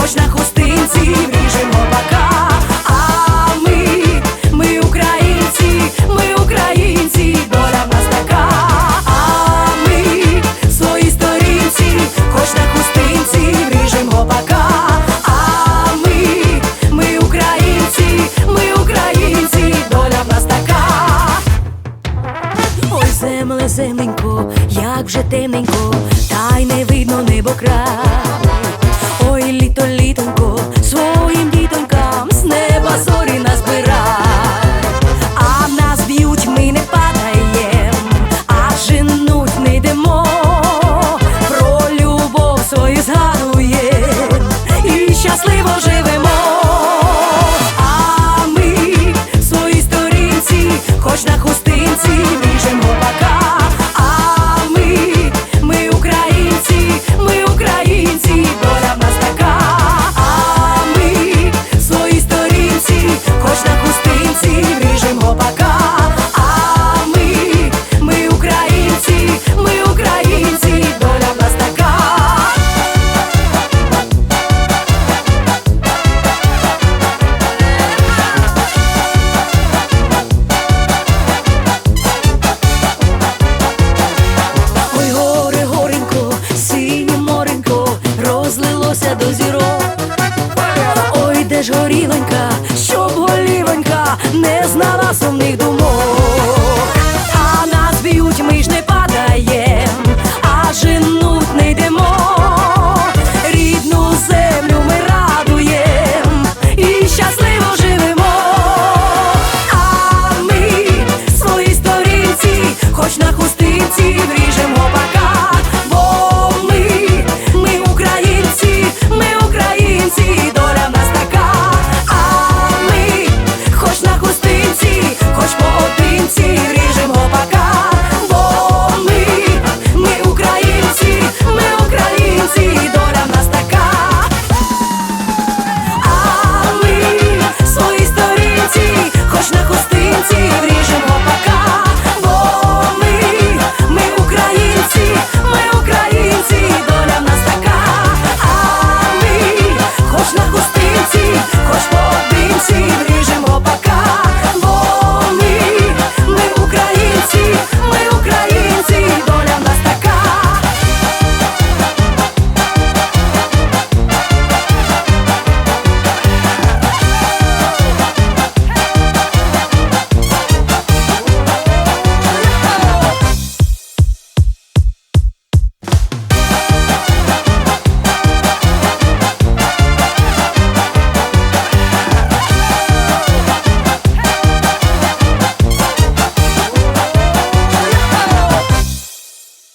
хоч на хустинці вріжемо бока. А ми, ми українці, ми українці, доля в нас така. А ми свої сторінці, хоч на хустинці вріжемо бока. А ми, ми українці, ми українці, доля в нас така. Ой, земле, земленько, як вже темненько, та й не видно небо край. Ж горілонька, щоб голівонька не знала сумних думок.